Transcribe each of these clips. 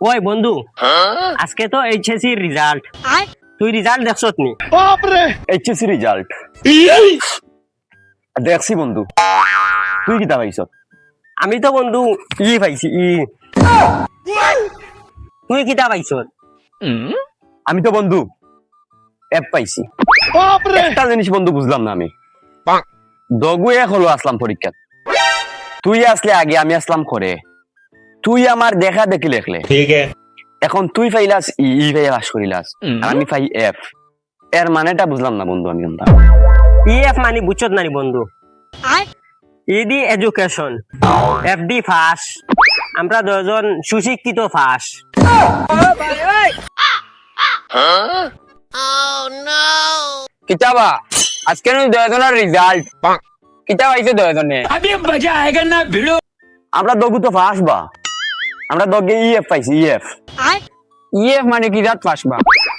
ওই বন্ধু আজকে তো এইচএসসি রেজাল্ট তুই রেজাল্ট দেখছত নি? এইচএসসি রেজাল্ট দেখছি বন্ধু তুই কিতা পাইছ আমি তো বন্ধু ই পাইছি ই। তুই কিতা পাইছ? আমি তো বন্ধু অ্যাপ পাইছি। একটা জিনিস বন্ধু বুঝলাম না আমি। দগু এক হলো আসলাম পরীক্ষা তুই আসলে আগে আমি আসলাম করে। তুই আমার দেখা দেখি লেখলে। ঠিক এখন তুই ফাইলাস ই ফাইয়া পাস করিলাস। আমি ফাই এফ। এর মানেটা বুঝলাম না বন্ধু আমি কিন্তু ই এফ মানে বুঝছত নানি বন্ধু। ED education. এফ ডি ফাস। আমরা দুজন সুশিক্ষিত ফাস। কিতাবা আজকে দুজনের রেজাল্ট কিতাব আইছে দুজনে। আমরা দগুতো ফাস বা। আমরা দগে ই এফ পাইছি ই এফ ইএফ মানে কি? রাত পাসবা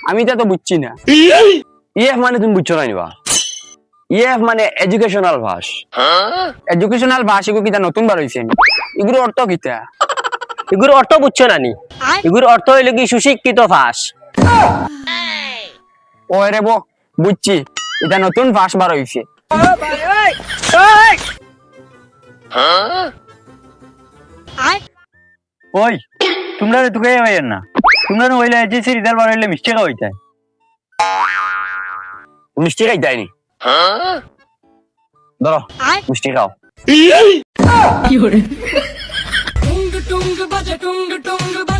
আমি তা তো বুঝছি না। ই এফ মানে তুমি বুঝছ না নিবা ই এফ মানে এডুকেশনাল ভাস এডুকেশনাল ভাষিকো কিতা নতুন বার হইছে এগুলো অর্থ কিতা? এগুর অর্থ বুঝছ নানি এগুর অর্থ হইল কি? সুশিক্ষিত ফাস ও রে বো বুঝছি। এটা নতুন ভাষ বার হইছে। ওই তোমরা তো কে ভাইয়ের না। তোমরা হইলে সে রিজাল বার হইলে মিষ্টি খাওয়াই হইতায়। মিষ্টি খাই দেয়নি ধরো মিষ্টি খাও। কি Tung টুঙ্গ বাজে tung টুঙ্গ baje